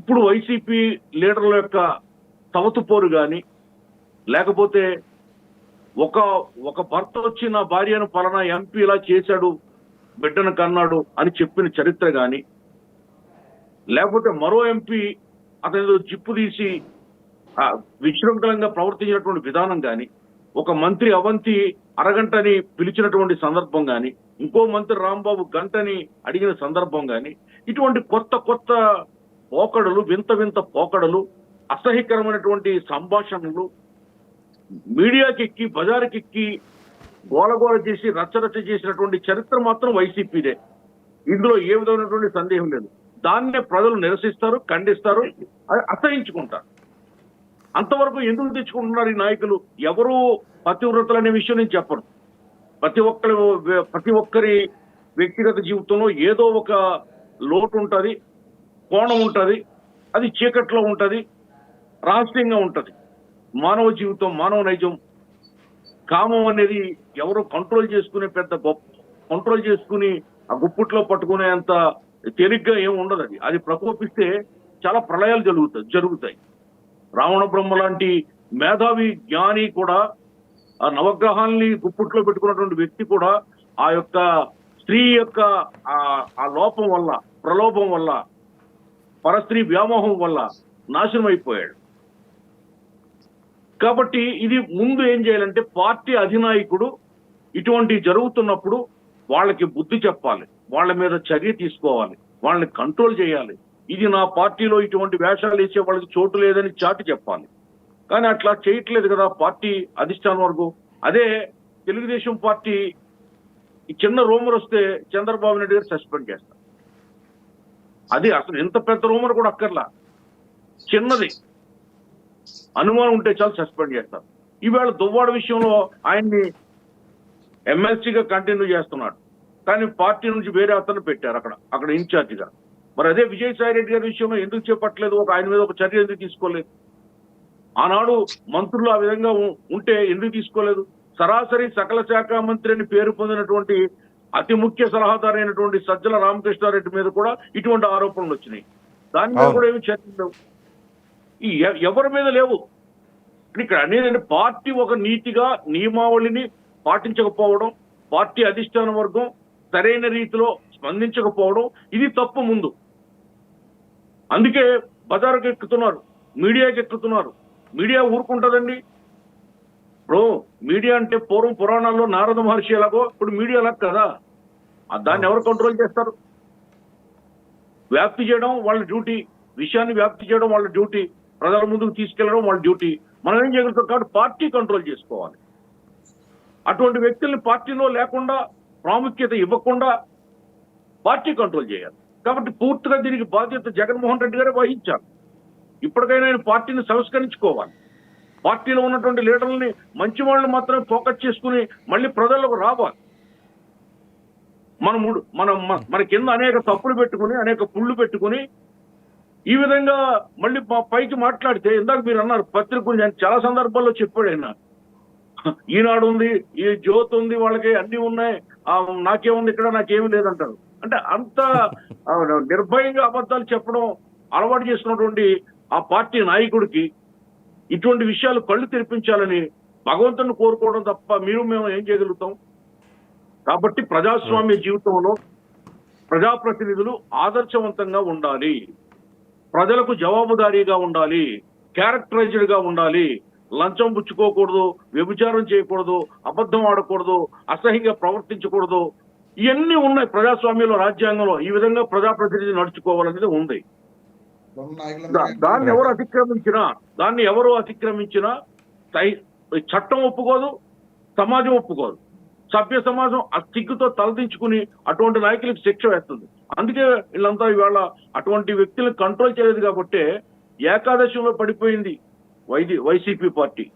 ఇప్పుడు వైసీపీ లీడర్ల యొక్క తవతుపోరు కానీ లేకపోతే ఒక ఒక భర్త వచ్చి నా భార్యను పలానా ఎంపీ ఇలా చేశాడు బిడ్డను కన్నాడు అని చెప్పిన చరిత్ర గాని లేకపోతే మరో ఎంపీ అతని జిప్పు తీసి విశృంఖలంగా ప్రవర్తించినటువంటి విధానం కానీ ఒక మంత్రి అవంతి అరగంటని పిలిచినటువంటి సందర్భం కానీ ఇంకో మంత్రి రాంబాబు గంటని అడిగిన సందర్భం కానీ ఇటువంటి కొత్త కొత్త పోకడలు వింత వింత పోకడలు అసహ్యకరమైనటువంటి సంభాషణలు మీడియాకి ఎక్కి బజార్కి ఎక్కి గోలగోల చేసి రచ్చరచ్చ చేసినటువంటి చరిత్ర మాత్రం వైసీపీదే. ఇందులో ఏ విధమైనటువంటి సందేహం లేదు. దాన్నే ప్రజలు నిరసిస్తారు ఖండిస్తారు అ- అసహించుకుంటారు. అంతవరకు ఎందుకు తెచ్చుకుంటున్నారు ఈ నాయకులు? ఎవరు పతివ్రతలు అనే విషయం నేను చెప్పను. ప్రతి ఒక్కరి ప్రతి ఒక్కరి వ్యక్తిగత జీవితంలో ఏదో ఒక లోటు ఉంటుంది. కోణం ఉంటుంది అది చీకట్లో ఉంటుంది రహస్యంగా ఉంటుంది. మానవ జీవితం మానవ నైజం కామం అనేది ఎవరు కంట్రోల్ చేసుకునే పెద్ద గొప్ప కంట్రోల్ చేసుకుని ఆ గుప్పుట్లో పట్టుకునే అంత తేలిగ్గా ఏమి ఉండదు అది. అది ప్రకోపిస్తే చాలా ప్రళయాలు జరుగుతాయి జరుగుతాయి. రావణ బ్రహ్మ లాంటి మేధావి జ్ఞాని కూడా ఆ నవగ్రహాల్ని గుప్పుట్లో పెట్టుకున్నటువంటి వ్యక్తి కూడా ఆ యొక్క స్త్రీ యొక్క ఆ లోపం వల్ల ప్రలోభం వల్ల పరస్త్రీ వ్యామోహం వల్ల నాశనం అయిపోయాడు కాబట్టి ఇది ముందు ఏం చేయాలంటే పార్టీ అధినాయకుడు ఇటువంటి జరుగుతున్నప్పుడు వాళ్ళకి బుద్ధి చెప్పాలి. వాళ్ళ మీద చర్య తీసుకోవాలి. వాళ్ళని కంట్రోల్ చేయాలి. ఇది నా పార్టీలో ఇటువంటి వేషాలు వేసే వాళ్ళకి చోటు లేదని చాటి చెప్పాలి. కానీ అట్లా చేయట్లేదు కదా పార్టీ అధిష్టానం వరకు. అదే తెలుగుదేశం పార్టీ చిన్న రూమర్ వస్తే చంద్రబాబు నాయుడు గారు సస్పెండ్ చేస్తారు. అది అసలు ఎంత పెద్ద రూమర్ కూడా అక్కర్లా. చిన్నది. అనుమానం ఉంటే చాలు సస్పెండ్ చేస్తారు. ఈవేళ దువ్వాడ విషయంలో ఆయన్ని ఎమ్మెల్సీగా కంటిన్యూ చేస్తున్నాడు. కానీ పార్టీ నుంచి వేరే అతను పెట్టారు అక్కడ అక్కడ ఇన్ఛార్జిగా. మరి అదే విజయసాయి రెడ్డి గారి విషయంలో ఎందుకు చేపట్టలేదు? ఒక ఆయన మీద ఒక చర్య ఎందుకు తీసుకోలేదు? ఆనాడు మంత్రులు ఆ విధంగా ఉంటే ఎందుకు తీసుకోలేదు? సరాసరి సకల శాఖ మంత్రి అని పేరు పొందినటువంటి అతి ముఖ్య సలహాదారు అయినటువంటి సజ్జల రామకృష్ణారెడ్డి మీద కూడా ఇటువంటి ఆరోపణలు వచ్చినాయి. దాని మీద. కూడా ఏమి చర్చ లేవు. ఈ ఎవరి మీద లేవు. ఇక్కడ అనేది పార్టీ ఒక నీతిగా నియమావళిని పాటించకపోవడం పార్టీ అధిష్టాన వర్గం సరైన రీతిలో స్పందించకపోవడం ఇది తప్పు ముందు. అందుకే బజారుకి ఎక్కుతున్నారు మీడియాకి ఎక్కుతున్నారు. మీడియా ఊరుకుంటదండి. ఇప్పుడు మీడియా అంటే పూర్వం పురాణాల్లో నారద మహర్షి ఎలాగో ఇప్పుడు మీడియా లాగా కదా. దాన్ని ఎవరు కంట్రోల్ చేస్తారు? వ్యాప్తి చేయడం వాళ్ళ డ్యూటీ. విషయాన్ని వ్యాప్తి చేయడం వాళ్ళ డ్యూటీ. ప్రజల ముందుకు తీసుకెళ్ళడం వాళ్ళ డ్యూటీ. మనం ఏం చేయగలుగుతాం కాబట్టి పార్టీ కంట్రోల్ చేసుకోవాలి. అటువంటి వ్యక్తుల్ని పార్టీలో లేకుండా ప్రాముఖ్యత ఇవ్వకుండా పార్టీ కంట్రోల్ చేయాలి. కాబట్టి పూర్తిగా దీనికి బాధ్యత జగన్మోహన్ రెడ్డి గారే వహించాలి. ఇప్పటికైనా ఆయన పార్టీని సంస్కరించుకోవాలి. పార్టీలో ఉన్నటువంటి లీడర్లని మంచి వాళ్ళని మాత్రమే ఫోకస్ చేసుకుని మళ్ళీ ప్రజలకు రావాలి. మన మూడు మనం మన కింద అనేక తప్పులు పెట్టుకుని అనేక పుళ్ళు పెట్టుకుని ఈ విధంగా మళ్ళీ పైకి మాట్లాడితే ఇందాక మీరు అన్నారు పత్రికలు నేను చాలా సందర్భాల్లో చెప్పాడు ఆయన. ఈనాడు ఉంది ఈ జ్యోతి ఉంది వాళ్ళకి అన్ని ఉన్నాయి ఆ, నాకేముంది ఇక్కడ నాకేమి లేదంటారు. అంటే అంత నిర్భయంగా అబద్ధాలు చెప్పడం అలవాటు చేసినటువంటి ఆ పార్టీ నాయకుడికి ఇటువంటి విషయాలు కళ్ళు తెరిపించాలని భగవంతుని కోరుకోవడం తప్ప మీరు మేము ఏం చేయగలుగుతాం? కాబట్టి ప్రజాస్వామ్య జీవితంలో ప్రజాప్రతినిధులు ఆదర్శవంతంగా ఉండాలి. ప్రజలకు జవాబుదారీగా ఉండాలి. క్యారెక్టరైజ్డ్గా ఉండాలి. లంచం పుచ్చుకోకూడదు వ్యభిచారం చేయకూడదు అబద్ధం ఆడకూడదు అసహ్యంగా ప్రవర్తించకూడదు. ఇవన్నీ ఉన్నాయి ప్రజాస్వామ్యంలో రాజ్యాంగంలో. ఈ విధంగా ప్రజాప్రతినిధి నడుచుకోవాలనేది ఉంది. దాన్ని ఎవరు అతిక్రమించినా దాన్ని ఎవరు అతిక్రమించినా చట్టం ఒప్పుకోదు సమాజం ఒప్పుకోదు. సభ్య సమాజం ఆ సిగ్గుతో తలదించుకుని అటువంటి నాయకులకు శిక్ష వేస్తుంది. అందుకే వీళ్ళంతా ఇవాళ అటువంటి వ్యక్తులను కంట్రోల్ చేయలేదు కాబట్టి ఏకాదశంలో పడిపోయింది వైది వైసీపీ పార్టీ.